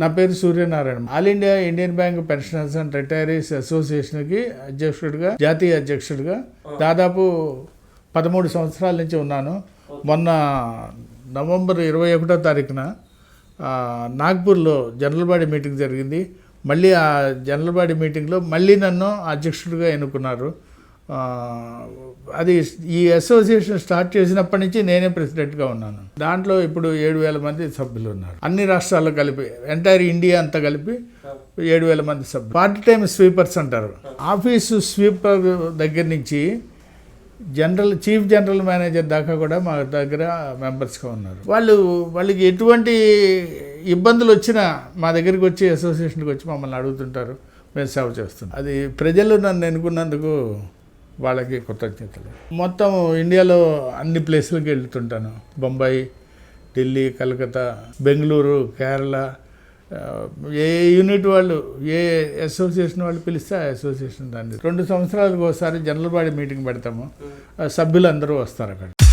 నా పేరు Suryanarayana. All India Indian bank pensioners and retirees అసోసియేషన్కి అధ్యక్షుడిగా జాతీయ అధ్యక్షుడిగా దాదాపు పదమూడు సంవత్సరాల నుంచి ఉన్నాను. మొన్న నవంబర్ ఇరవై ఒకటో తారీఖున నాగ్పూర్లో జనరల్ బాడీ మీటింగ్ జరిగింది. మళ్ళీ ఆ జనరల్ బాడీ మీటింగ్లో మళ్ళీ నన్ను అధ్యక్షుడిగా ఎన్నుకున్నారు. అది ఈ అసోసియేషన్ స్టార్ట్ చేసినప్పటి నుంచి నేనే ప్రెసిడెంట్గా ఉన్నాను. దాంట్లో ఇప్పుడు ఏడు వేల మంది సభ్యులు ఉన్నారు. అన్ని రాష్ట్రాల్లో కలిపి ఎంటైర్ ఇండియా అంతా కలిపి ఏడు వేల మంది సభ్యులు. పార్ట్ టైం స్వీపర్స్ అంటారు. ఆఫీసు స్వీపర్ దగ్గర నుంచి జనరల్ చీఫ్ జనరల్ మేనేజర్ దాకా కూడా మా దగ్గర మెంబర్స్గా ఉన్నారు. వాళ్ళు వాళ్ళకి ఎటువంటి ఇబ్బందులు వచ్చినా మా దగ్గరికి వచ్చి అసోసియేషన్కి వచ్చి మమ్మల్ని అడుగుతుంటారు. మేము సేవ చేస్తున్నాం. అది ప్రజలు నన్ను ఎన్నుకున్నందుకు వాళ్ళకి కృతజ్ఞతలు. మొత్తం ఇండియాలో అన్ని ప్లేసులకి వెళ్తుంటాను. బొంబాయి ఢిల్లీ కలకత్తా బెంగళూరు కేరళ ఏ యూనిట్ వాళ్ళు ఏ అసోసియేషన్ వాళ్ళు పిలిస్తే ఆ అసోసియేషన్ దాన్ని. రెండు సంవత్సరాలకు ఒకసారి జనరల్ బాడీ మీటింగ్ పెడతాము. ఆ సభ్యులందరూ వస్తారు అక్కడ.